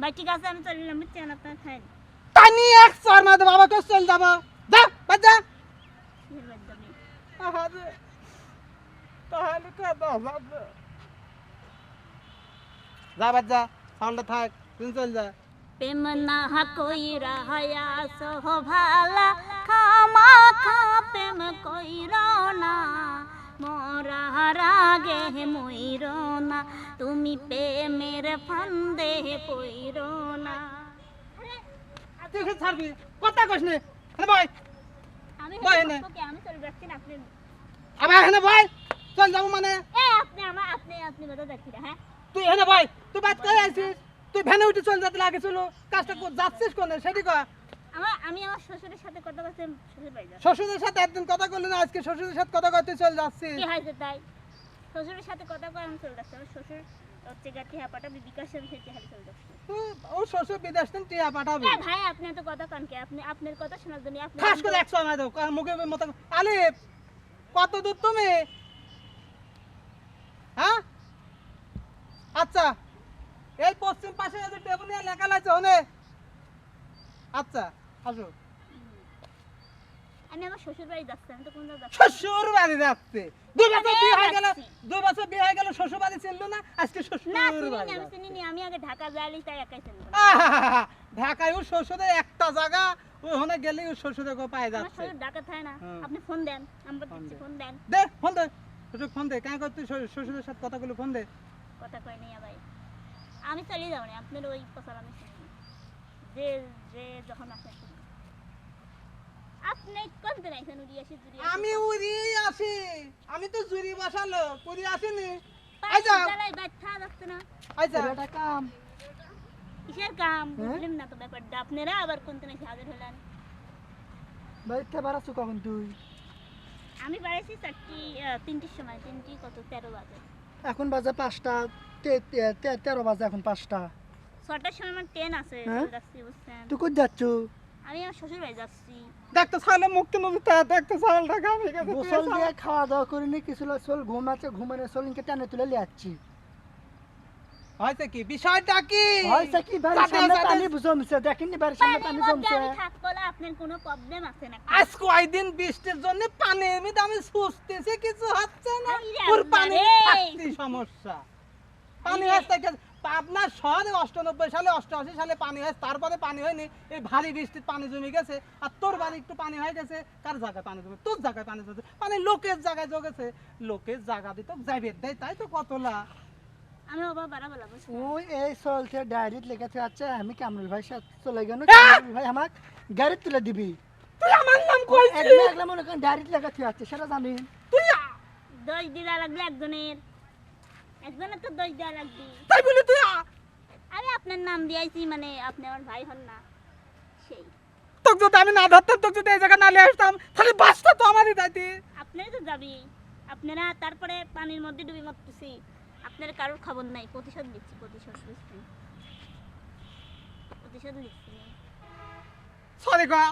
ভাই ঠিক আছে আমি চলে গেলাম বুঝছেন আপনার খাই তাই এক চার মাদে বাবা কে চল যাব। যা বাদ যা আহারে তাহলে তো বাবা যা বাদ যা সাউন্ডে থাক তুই চল যা। প্রেম না কইরা হায়া সহ ভালা খামা খা প্রেম কইর না। মরা রাগে মইর না তুমি প্রেমের ফান্দে পইর না। তুই ছাড়বি? কথা কইস নে। ভাই আমি বয় আমি চলে যাচ্ছি না আপনি আবার এখানে ভাই চল যাব মানে। এ আপনি আমার আপনি আপনি কথা দেখছি না হ্যাঁ? তুই এখানে ভাই তুই বাদ করে আইছিস? তুই ভ্যানে উঠে চল যেতে লাগেছিল কাজটা কর- যাচ্ছিস কোনে? সেটি আমার আমি আমার শ্বশুরের সাথে কথা শ্বশুরের সাথে একদিন কথা করলি না আজকে শ্বশুরের সাথে কথা কইতে চল যাচ্ছিস কি হয়েছে তাই? শ্বশুরের সাথে কথা কয়ে আমি চলে যাচ্ছি আমার শ্বশুর হচ্ছে বিকাশ চলে যাচ্ছি ও শ্বশুর বিদেশ থেকে টিয়া পাঠাবি। ভাই আপনি এত কথা কানকে আপনি আপনার কথা শোনার জন্য আপনি খাস করে একশো আমায় দাও মুখে মতো আলিফ কত দূর তুমি? হ্যাঁ? আচ্ছা এই পশ্চিম পাশে যদি টেবুল নিয়ে লেখা লাগছে ওনে আচ্ছা। আসো আমি আমার শ্বশুর বাড়ি যাচ্ছি আমি তো কোন জায়গায় শ্বশুর বাড়ি যাচ্ছে। দুই বছর বিয়ে হয়ে গেল দুই বছর বিয়ে হয়ে গেল শ্বশুর বাড়ি ছিল না আজকে শ্বশুর বাড়ি আমি যাচ্ছে। চিনি আমি আগে ঢাকা যাইলি তাই একাই চিনি। ঢাকায় ও একটা জায়গা ওখানে গেলে ও শ্বশুরে গো পায়ে আমার যাচ্ছে। শ্বশুর ঢাকা থাকে না আপনি ফোন দেন ফোন দিচ্ছি। ফোন দেন। দে ফোন দে শ্বশুর ফোন দে কেন কর তুই শ্বশুর- শ্বশুরের সাথে কথা বলে ফোন দে। কথা কয় নাই ভাই আমি চলে যাব না আপনার ওই কথা আমি শুনি। যে যে যখন আসে। আপনি কোন দিন আইছেন উড়ি আসি জুড়ি আমি উড়ি আসি আমি তো জুরি বসালো পুরি আসিনি। আইজা। জ্বালাই ব্যথা যাচ্ছে না। এটা কাম কিসের কাম? হ্যাঁ? বুঝলেন না তো ব্যাপারটা। আপনারা আবার কোন দিন এসে হাজির হলেন? বাড়িতে বাড়াচ্ছ কখন তুই? আমি বাড়াইছি চারটি তিনটির সময়। তিনটি কত? তেরো বাজে। এখন বাজে পাঁচটা। তেরো বাজে এখন পাঁচটা। ছটার সময় আমার ট্রেন আছে। হ্যাঁ? তুই কোথায় যাচ্ছ? আমি আমার শ্বশুর বাড়ি যাচ্ছি। দেখতে ছাগলে মুখ কেন দিতে দেখতে ছাগলটা গামে গোসল দিয়ে খাওয়া দাওয়া করিনি কিছু চল ঘুমাচ্ছে ঘুমানে চলিনকে টানে তুলে লিয়ে হয়েছে কি? বিষয়টা কি? হয়েছে কি? বাড়ির সামনে পানি জমছে দেখেননি বাড়ির সামনে পানি জমছে। আমি থাকব আপনার কোনো প্রবলেম আছে না। আজ কয়দিন বৃষ্টির জন্য পানি আমি সুস্থেছি কিছু হচ্ছে না। পানি সমস্যা। পানি হচ্ছে আপনার শহরে অষ্টানব্বই সালে অষ্টআশি সালে পানি হয়েছে তারপরে পানি হয়নি। এই ভারী বৃষ্টির পানি জমে গেছে আর তোর বাড়ি একটু পানি হয়ে গেছে কার জায়গায় পানি জমে? তোর জায়গায় পানি জমেছে মানে লোকের জায়গায় জমেছে। লোকের জায়গা দিতে যাইবে দেয় তাই তো কতলা। আমি ওই এই চলছে ডায়েরিত লেখাতে আছে আমি কামরুল ভাই সাথে চলে গেল। কামরুল ভাই আমাক গাড়ি তুলে দিবি। তুই আমার নাম কইছিস? একলা একলা মনে করেন ডায়েরিত লেখাতে আছে সেটা জানি তুই দিলা একজনের। একজনের তো দোষ দেওয়া লাগবে। তাই বলি তুই আ- আমি আপনার নাম দিয়েছি মানে আপনি আমার ভাই হন না। সেই। তোকে যদি আমি না ধরতাম তোকে যদি এই জায়গায় না নিয়ে আসতাম তাহলে বাসটা তো আমারই দায়িত্ব আপনারই তো যাবি আপনারা তারপরে পানির মধ্যে ডুবে মরতেছি। আপনার কারোর খবর নাই। প্রতিশোধ দিচ্ছি প্রতিশোধ বুঝছেন প্রতিশোধ দিচ্ছি সরি গা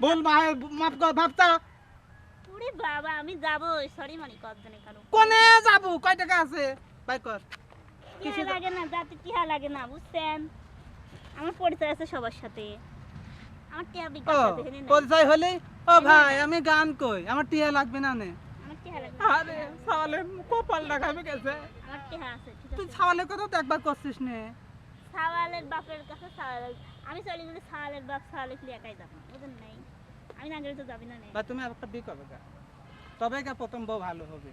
ভুল মা- মাফ কর ভাবতা ওরে বাবা আমি যাব সরি মানে কতজনে কারও। কোনে যাব? কয় টাকা আছে? বাই কর। টিহা লাগে না যাতে টিহা লাগে না বুঝছেন? আমার পরিচয় আছে সবার সাথে। আমার টিহা ও বিকাশ আছে এখানে নাই। পরিচয় হলে ও ভাই আমি গান কই? আমার লাগবে না নে। টিহা লাগবে আরে সালে কপাল দেখাবে গেছে। আমার টিহা আছে তুই আছে। কথা তো একবার করছিস নে। সাওয়ালের বাপের কাছে আমি চলে গেলে সাওয়ালের বাপ একাই যাব বুঝেন নাই? আমি না গেলে তো যাবি না নে। বা তুমি একটা বিয়ে করবে তবে গা প্রথম বউ ভালো হবে।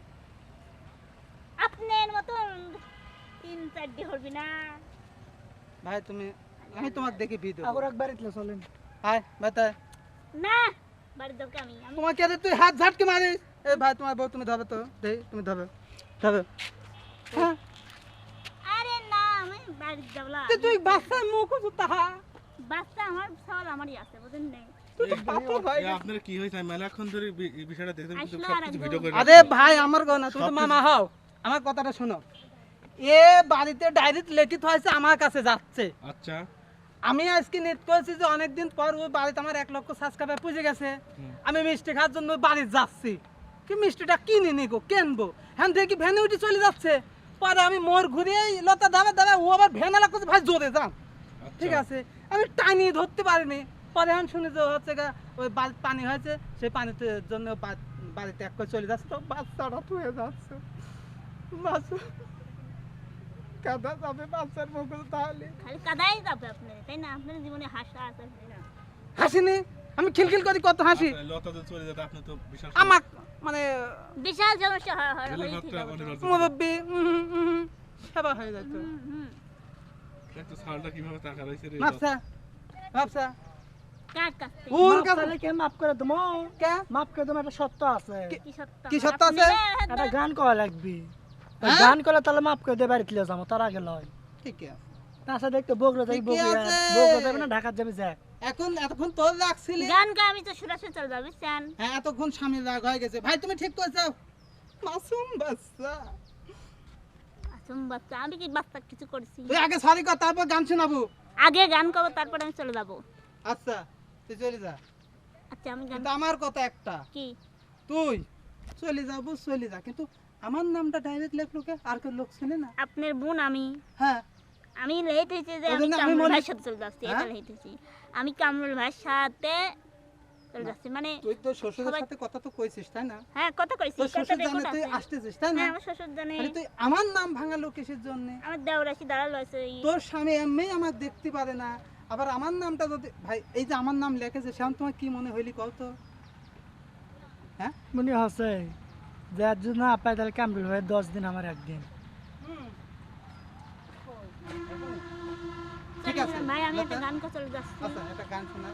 আপনার মতন তিন চারটি হরবি না। ভাই তুমি আমি তোমাকে দেখি বিয়ে দেবো। আগর এক বাড়িতে চলেন। হায় বাতা না বাড়ির দরকার আমি তোমাকে আরে তুই হাত ঝাটকে মারিস। এই ভাই তোমার বউ তুমি ধরো তো। দেই তুমি ধরো ধরো হ্যাঁ। আরে না আমি বাড়ির যাব না। তুই বাচ্চার মুখ তাহা। বাচ্চা আমার সওয়াল আমারই আছে বুঝেন এ, আপনার কি হয়েছে? মেলাক্ষণ ধরে বিষয়টা দেখতে। ভিডিও করে আরে ভাই আমার গো না তুমি তো মামা হও। আমার কথাটা শোনো। এ বাড়িতে ডাইরেক্ট লেখিত হয়েছে আমার কাছে যাচ্ছে। আচ্ছা। আমি আজকে নেট করেছি যে অনেকদিন পর ওই বাড়িতে আমার এক লক্ষ সাবস্ক্রাইবার পুজে গেছে। আমি মিষ্টি খাওয়ার জন্য বাড়ি যাচ্ছি। কি মিষ্টিটা কিনে নিগো কেনবো? হ্যাঁ দেখি ভ্যানে উঠে চলে যাচ্ছে। পরে আমি মোর ঘুরিয়ে লতা দাবে দাবে ও আবার ভ্যান করছে ভাই জোরে যান। আচ্ছা। ঠিক আছে? আমি টানি ধরতে পারিনি। পরে আমি শুনি যে হচ্ছে গা ওই বাড়িতে পানি হয়েছে সেই পানিতে জন্য বা- বাড়িতে এক করে চলে যাচ্ছে। তো বাচ্চাটা হয়ে যাচ্ছে। বাচ্চা কাদা যাবে বাচ্চার মুখে তাহলে। খালি কাদাই যাবে আপনার তাই না? আপনার জীবনে হাসা আছে হাসিনি? আমি খিলখিল করি কত হাসি। লতা যদি চলে যেত আপনি তো বিশাল আমার মানে বিশাল সমস্যা হয় হয় হয়ে মুরব্বী সেবা হয়ে যেত। ছালটা কীভাবে টাকা রে? কে মাফ করে একটা সত্য আছে। কি সত্য? একটা গান করা লাগবে? গান করলে তাহলে মাফ করে দিয়ে বাড়িতে লিয়ে যাব তার আগে লয়। ঠিক আছে। বগুড়া যাবি বগুড়া বগুড়া যাবে না ঢাকা যাবি যাক এখন এতক্ষণ তোর রাখছিলি গান গা আমি তো চলে যাবে চান হ্যাঁ এতক্ষণ স্বামীর রাগ হয়ে গেছে। ভাই তুমি ঠিক করেছ মাসুম বাচ্চা। আসুন বাচ্চা আমি কি বাচ্চা কিছু করছি? তুই আগে সরি কর তারপর গান শোনাবো। আগে গান করব তারপরে আমি চলে যাব। আচ্ছা তুই চলে যা। আচ্ছা আমি গান আমার কথা একটা। কি? তুই চলে যাব চলে যা। কিন্তু আমার নামটা ডাইরেক্ট লেখলো কে? আর কেউ লোক শুনে না। আপনার বোন আমি। হ্যাঁ। আমি লেট হয়েছে যে আমি কামরুল ভাইয়ের সাথে চলে যাচ্ছি এটা হ্যাঁ? লেট হয়েছি। আমি কামরুল ভাইয়ের সাথে চলে যাচ্ছি মানে তুই তো শ্বশুরের সাথে কথা তো কইছিস তাই না? হ্যাঁ কত কত শ্বশুর জানে তুই আসতেছিস তাই না? হ্যাঁ আমার শ্বশুর জানে খালি তুই আমার নাম ভাঙালো কিসের জন্য? আমার দেওরাশি দাঁড়াল আছে তোর স্বামী এমনি আমার দেখতে পারে না। আবার আমার নামটা যদি ভাই এই যে আমার নাম লেখেছে সেমন তোমার কি মনে হইলি কও তো? হ্যাঁ? মনে হচ্ছে যে আর যদি না পাই তাহলে কামরুল ভাই দশ দিন আমার একদিন। ঠিক আছে। ভাই আমি একটা গান চলে যাচ্ছি। আচ্ছা একটা গান শোনা।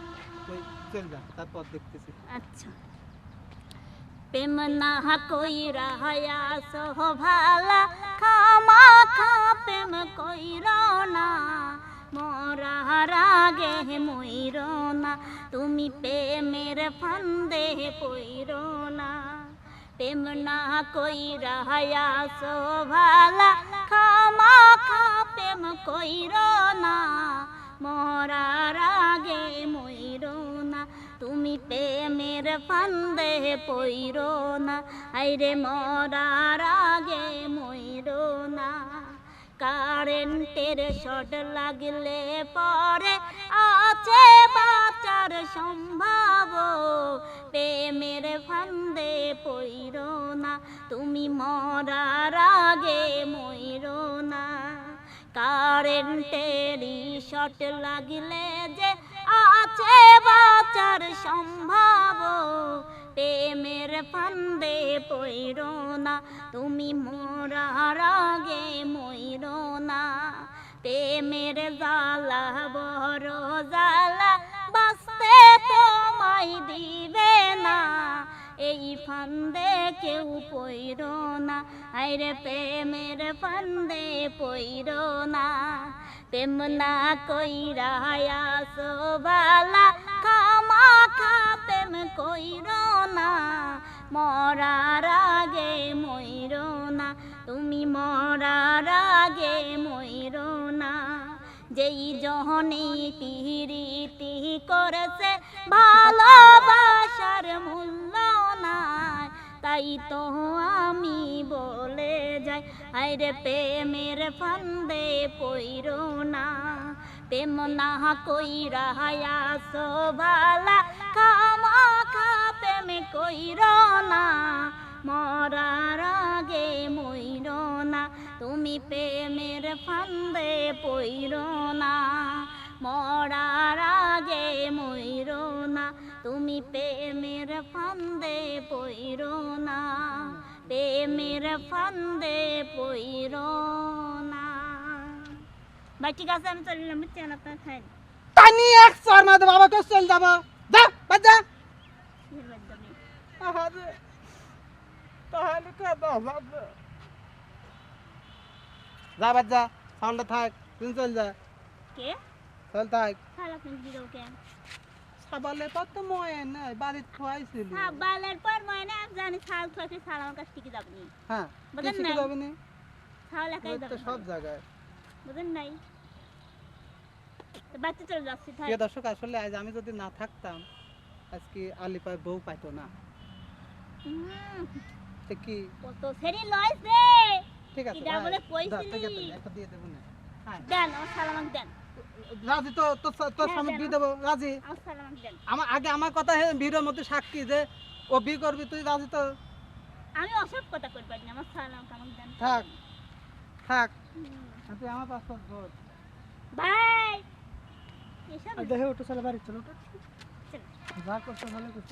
তুই চল যা তারপর দেখতেছি। আচ্ছা। প্রেম না কই রাহায়া সহ ভালা খামা খা প্রেম কইর না। মরা রাগে মইর না। তুমি প্রেমের ফান্দে পইর প্রেম না কই রাহায়া শোভালা ভালা খামা খা প্রেম কইর না। মরার রাগে মইর না, তুমি প্রেমের ফান্দে পইর না। আইরে মরার আগে মইর না। কারেন্টের শট লাগলে পরে আছে বাঁচার সম্ভাব। প্রেমের ফান্দে পইর না, তুমি মরার আগে মইর না। কারেন্টেরই শট লাগলে যে আছে বাঁচার সম্ভব। প্রেমের ফান্দে পইর না। তুমি মোরার আগে মইর না। প্রেমের জ্বালা বড় জ্বালা, বাঁচতে তোমায় দিবে না। এই ফান্দে কেউ পইর না। আইরে প্রেমের ফান্দে পইর না। প্রেম না কইরা সোবালা খামা খা প্রেম কইর না, মরার আগে মইর না, তুমি মরার আগে মইর না। যেই জহনি পিরিতি করেছে, ভালোবাসার মূল্য নাই, তাই তো আমি বলে যাই, আইরে প্রেমের ফান্দে পইর না। প্রেম না কইরা হায়া সোভালা খামা খা প্রেম কইর না, মরার আগে মইর না, তুমি প্রেমের ফান্দে পইর না, মরার আগে মইর না, তুমি প্রেমের ফান্দে পইর না, প্রেমের ফান্দে পইর না। ভাই, ঠিক আছে, আমি চললাম বুঝছেন আপনার খাই। টানি এক চার মাঝে বাবা কে চল যাব। যা বাজা তাহলে হবে যা সাউন্ডে থাক তুই চল যা। কে? চল থাক। দিল তোর তো ময়ে নাই বাড়িতে খোয়াইছিলি। বালের পর মনে আমি জানি থাকি আমার কাছ থেকে যাবনি। হ্যাঁ বুঝেন কিছু নাই? যাবি নি ছাল একাই তো সব জায়গায়। বুঝেন নাই? তো বাচ্চা চলে যাচ্ছি থাক। দর্শক আসলে আজ আমি যদি না থাকতাম আজকে আলিপায় বউ পাইতো না। কি? কত সেরি লইছে ঠিক আছে কিডা বলে কইছিলি? ঠিক আছে, একটা দিয়ে দেবো না। হ্যাঁ। দেন আমার ছাল দেন। রাজি তো তোর হ্যাঁ, স্বামী জানো। দেবো রাজি। আমার সালাম দেন। আমার আগে আমার কথা ভিড়ের মধ্যে সাক্ষী যে ও বিয়ে করবি তুই রাজি তো? আমি অসব কথা করতে না আমার সালাম কামাক দেন। থাক। থাক। তুই আমার পাসপোর্ট ধর ভাই এসব দেখে ওটা চলে বাড়ি চলো ওটা। যা করছ ভালো করছ।